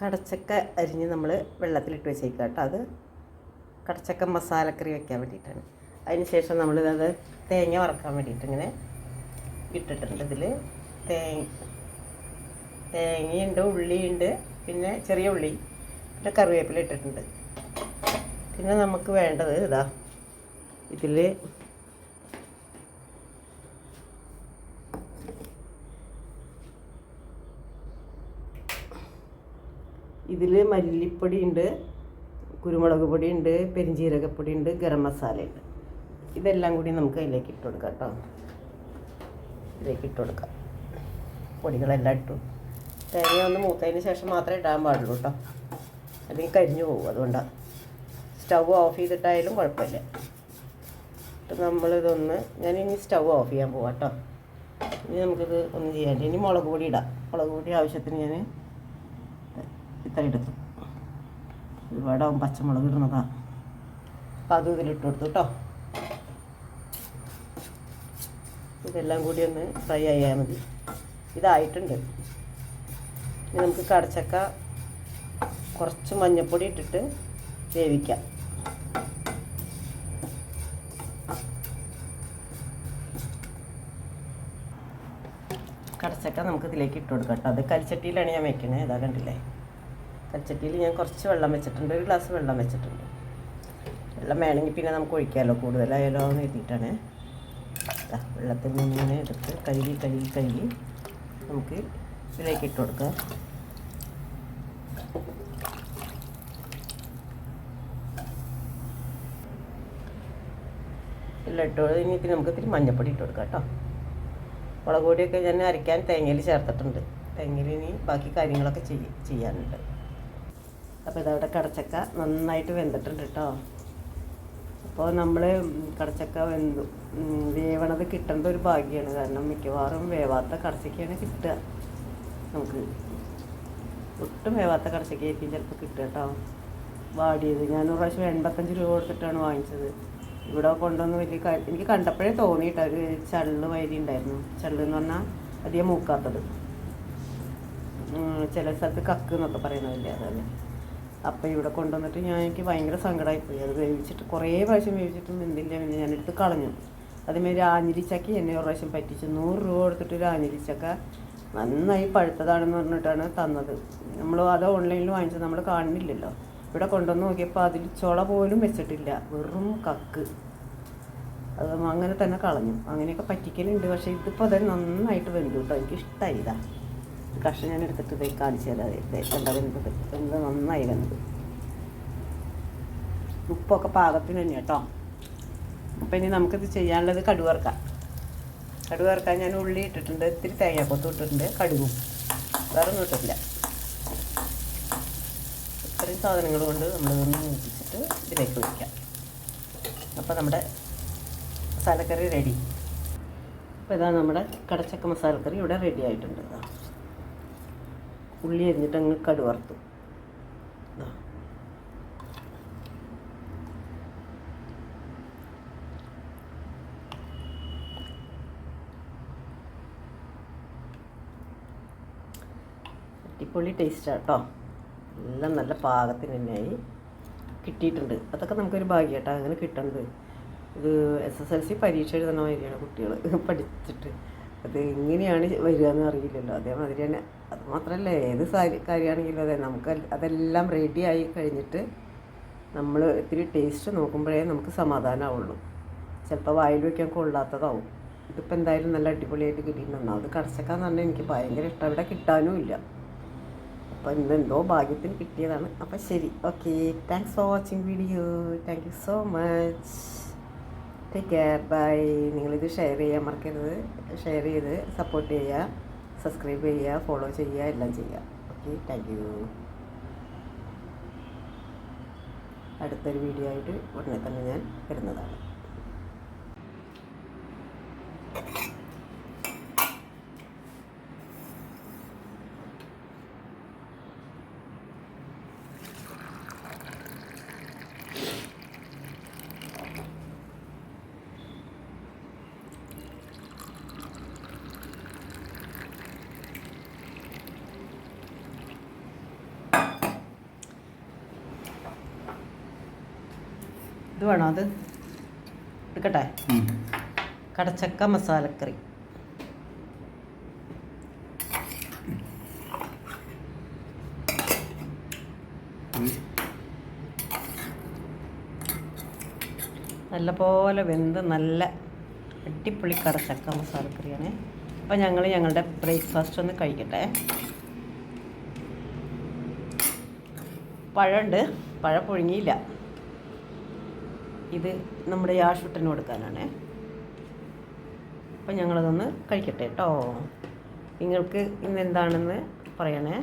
കടച്ചക്ക അരിഞ്ഞ് നമ്മൾ വെള്ളത്തിലിട്ട് വെച്ചേക്കുക കേട്ടോ അത് കടച്ചക്ക മസാലക്കറി വെക്കാൻ വേണ്ടിയിട്ടാണ് അതിന് ശേഷം നമ്മൾ അത് തേങ്ങ വറക്കാൻ വേണ്ടിയിട്ട് ഇങ്ങനെ ഇട്ടിട്ടുണ്ട് ഇതിൽ തേങ്ങ തേങ്ങയുണ്ട് ഉള്ളിയുണ്ട് പിന്നെ ചെറിയ ഉള്ളി പിന്നെ കറിവേപ്പില ഇട്ടിട്ടുണ്ട്. പിന്നെ നമുക്ക് വേണ്ടത് ഇതാ ഇതിൽ ഇതിൽ മല്ലിപ്പൊടി ഉണ്ട് കുരുമുളക് പൊടി ഉണ്ട് പെരിഞ്ജീരകപ്പൊടി ഉണ്ട് ഗരം മസാല ഉണ്ട് ഇതെല്ലാം കൂടി നമുക്ക് അതിലേക്ക് ഇട്ട് കൊടുക്കാം കേട്ടോ. ഇതിലേക്ക് ഇട്ട് കൊടുക്കാം. പൊടികളെല്ലാം ഇട്ടു. തേങ്ങ ഒന്ന് മൂത്തതിന് ശേഷം മാത്രമേ ഇടാൻ പാടുള്ളൂ കേട്ടോ. അല്ലെങ്കിൽ കരിഞ്ഞു പോകും അതുകൊണ്ടാണ് സ്റ്റൗ ഓഫ് ചെയ്തിട്ടായാലും കുഴപ്പമില്ല. അപ്പം നമ്മളിതൊന്ന് ഞാൻ ഇനി സ്റ്റൗ ഓഫ് ചെയ്യാൻ പോവാം കേട്ടോ. ഇനി നമുക്കിത് ഒന്ന് ചെയ്യാൻ ഇനി മുളക് പൊടി ഇടാം. മുളക് പൊടി ആവശ്യത്തിന് ഞാൻ ഇത്ര എടുത്തു ഒരുപാടാവും പച്ചമുളക് ഇടുന്നതാ. അപ്പം അതും ഇതിലിട്ട് കൊടുത്തു കേട്ടോ ഇതെല്ലാം കൂടി ഒന്ന് ഫ്രൈ ആയാൽ മതി. ഇതായിട്ടുണ്ട്. ഇനി നമുക്ക് കടച്ചക്ക കുറച്ച് മഞ്ഞൾപ്പൊടി ഇട്ടിട്ട് വേവിക്കാം. കടച്ചക്ക നമുക്ക് ഇതിലേക്ക് ഇട്ട് കൊടുക്കാം കേട്ടോ അത് കൽച്ചട്ടിയിലാണ് ഞാൻ വെക്കണേ. ഇതാ കണ്ടില്ലേ? കൽച്ചട്ടിയിൽ ഞാൻ കുറച്ച് വെള്ളം വെച്ചിട്ടുണ്ട് ഒരു ഗ്ലാസ് വെള്ളം വെച്ചിട്ടുണ്ട്. വെള്ളം വേണമെങ്കിൽ പിന്നെ നമുക്ക് ഒഴിക്കാമല്ലോ കൂടുതലായാലോ എന്ന് എഴുതിയിട്ടാണ് വെള്ളത്തിൽ നിന്ന് ഇങ്ങനെ എടുത്ത് കഴുകി കഴുകി കഴുകി നമുക്ക് ഇതിലേക്ക് ഇട്ട് കൊടുക്കാം. എല്ലാം ഇട്ട് ഇനി ഇതിന് നമുക്ക് ഇത്തിരി മഞ്ഞപ്പൊടി ഇട്ട് കൊടുക്കാം കേട്ടോ. മുളക് പൊടിയൊക്കെ ഞാൻ അരയ്ക്കാൻ തേങ്ങയിൽ ചേർത്തിട്ടുണ്ട്. തേങ്ങയിൽ ഇനി ബാക്കി കാര്യങ്ങളൊക്കെ ചെയ്യാനുണ്ട്. അപ്പോൾ ഇതവിടെ കടച്ചക്ക നന്നായിട്ട് വെന്തിട്ടുണ്ട് കേട്ടോ അപ്പോൾ നമ്മൾ കടച്ചക്ക വെന്തു. വേവണത് കിട്ടേണ്ട ഒരു ഭാഗ്യമാണ് കാരണം മിക്കവാറും വേവാത്ത കടച്ചക്കയാണ് കിട്ടുക. നമുക്ക് ഒട്ടും വേവാത്ത കടച്ചക്കയായിരിക്കും ചിലപ്പോൾ കിട്ടുക കേട്ടോ വാടിയത്. ഞാൻ ഒരു പ്രാവശ്യം എൺപത്തഞ്ച് രൂപ കൊടുത്തിട്ടാണ് വാങ്ങിച്ചത്. ഇവിടെ കൊണ്ടുവന്ന് വലിയ എനിക്ക് കണ്ടപ്പോഴേ തോന്നിയിട്ട്. ഒരു ചള്ള് വൈരി ഉണ്ടായിരുന്നു. ചള്ള് എന്ന് പറഞ്ഞാൽ അധികം മൂക്കാത്തത്. ചില സ്ഥലത്ത് കക്ക് എന്നൊക്കെ പറയുന്നതല്ലേ അതല്ലേ അപ്പോൾ ഇവിടെ കൊണ്ടുവന്നിട്ട് ഞാൻ എനിക്ക് ഭയങ്കര സങ്കടമായിപ്പോയി അത് വേവിച്ചിട്ട് കുറേ പ്രാവശ്യം വേവിച്ചിട്ടും എന്തില്ല പിന്നെ ഞാനെടുത്ത് കളഞ്ഞു. അതേമാതിരി ആഞ്ഞിലിച്ചക്ക എന്നെ ഒരു പ്രാവശ്യം പറ്റിച്ചു. നൂറ് രൂപ കൊടുത്തിട്ട് ഒരു ആഞ്ഞിരിച്ചക്ക നന്നായി പഴുത്തതാണെന്ന് പറഞ്ഞിട്ടാണ് തന്നത്. നമ്മൾ അത് ഓൺലൈനിൽ വാങ്ങിച്ചത് നമ്മൾ കാണുന്നില്ലല്ലോ. ഇവിടെ കൊണ്ടുവന്ന് നോക്കിയപ്പോൾ അതിൽ ചുള പോലും വെച്ചിട്ടില്ല. വെറും കക്ക്. അത് അങ്ങനെ തന്നെ കളഞ്ഞു. അങ്ങനെയൊക്കെ പറ്റിക്കലുണ്ട്. പക്ഷേ ഇതിപ്പോൾ അത് നന്നായിട്ട് വെന്തു കേട്ടോ എനിക്ക് ഇഷ്ടമായി ഇതാ കഷ്ണം ഞാൻ ഇതേ കാണിച്ചാൽ കണ്ട എന്ത് നന്നായി വന്നത് ഉപ്പൊക്കെ പാകത്തിന് തന്നെ കേട്ടോ. അപ്പം ഇനി നമുക്കിത് ചെയ്യാനുള്ളത് കടുവറുക്കാം. കടുവറുക്കാൻ ഞാൻ ഉള്ളി ഇട്ടിട്ടുണ്ട് ഇത്തിരി തേങ്ങാക്കൊത്ത് ഇട്ടിട്ടുണ്ട് കടുകും വേറെ ഒന്നും ഇട്ടിട്ടില്ല. ഇത്രയും സാധനങ്ങൾ കൊണ്ട് നമ്മളിതൊന്ന് മൂപ്പിച്ചിട്ട് ഇതിലേക്ക് ഒഴിക്കാം. അപ്പോൾ നമ്മുടെ മസാലക്കറി റെഡി അപ്പോൾ ഇതാ നമ്മുടെ കടച്ചക്ക മസാലക്കറി ഇവിടെ റെഡി ആയിട്ടുണ്ട്. ഉള്ളി അരിഞ്ഞിട്ട് അങ്ങ് കടു വറുത്തു. അടിപൊളി ടേസ്റ്റാണ് കേട്ടോ എല്ലാം നല്ല പാകത്തിന് തന്നെയായി. കിട്ടിയിട്ടുണ്ട്. അതൊക്കെ നമുക്കൊരു ഭാഗ്യം കേട്ടോ അങ്ങനെ കിട്ടുന്നത് ഇത് എസ് എസ് എൽ സി പരീക്ഷ എഴുതണ മാതിരിയാണ് കുട്ടികൾ പഠിച്ചിട്ട്. അത് എങ്ങനെയാണ് വരിക എന്ന് അറിയില്ലല്ലോ. അതേമാതിരി തന്നെ അത് മാത്രമല്ല ഏത് സാരി കാര്യമാണെങ്കിലും അതെ നമുക്ക് അതെല്ലാം റെഡിയായി കഴിഞ്ഞിട്ട് നമ്മൾ ഇത്തിരി ടേസ്റ്റ് നോക്കുമ്പോഴേ നമുക്ക് സമാധാനമാവുള്ളൂ ചിലപ്പോൾ വായിൽ വയ്ക്കാൻ കൊള്ളാത്തതാവും. ഇതിപ്പോൾ എന്തായാലും നല്ല അടിപൊളിയായിട്ട് കിട്ടിയിട്ടുണ്ടാവും അത് കടച്ചക്കാന്ന് പറഞ്ഞാൽ എനിക്ക് ഭയങ്കര ഇഷ്ടം. ഇവിടെ കിട്ടാനും ഇല്ല. അപ്പോൾ ഇന്ന് എന്തോ ഭാഗ്യത്തിന് കിട്ടിയതാണ്. അപ്പോൾ ശരി. Okay thanks for watching video thank you so much take care bye നിങ്ങളിത് ഷെയർ ചെയ്യാൻ മറക്കരുത്. ഷെയർ ചെയ്ത് സപ്പോർട്ട് ചെയ്യുക സബ്സ്ക്രൈബ് ചെയ്യുക ഫോളോ ചെയ്യുക എല്ലാം ചെയ്യുക. ഓക്കെ താങ്ക് യു അടുത്തൊരു വീഡിയോ ആയിട്ട് ഉടനെ തന്നെ ഞാൻ വരുന്നതാണ്. ഇത് വേണോ? അത് എടുക്കട്ടെ. കടച്ചക്ക മസാലക്കറി. നല്ലപോലെ വെന്ത് നല്ല അടിപൊളി കടച്ചക്ക മസാലക്കറിയാണ്. അപ്പോൾ ഞങ്ങൾ ഞങ്ങളുടെ ബ്രേക്ക്ഫാസ്റ്റ് ഒന്ന് കഴിക്കട്ടെ. പഴമുണ്ട് പഴം പുഴുങ്ങിയില്ല. ഇത് നമ്മുടെ യാഷുട്ടന് കൊടുക്കാനാണേ. അപ്പം ഞങ്ങളതൊന്ന് കഴിക്കട്ടെ കേട്ടോ നിങ്ങൾക്ക് ഇന്ന് എന്താണെന്ന് പറയണേ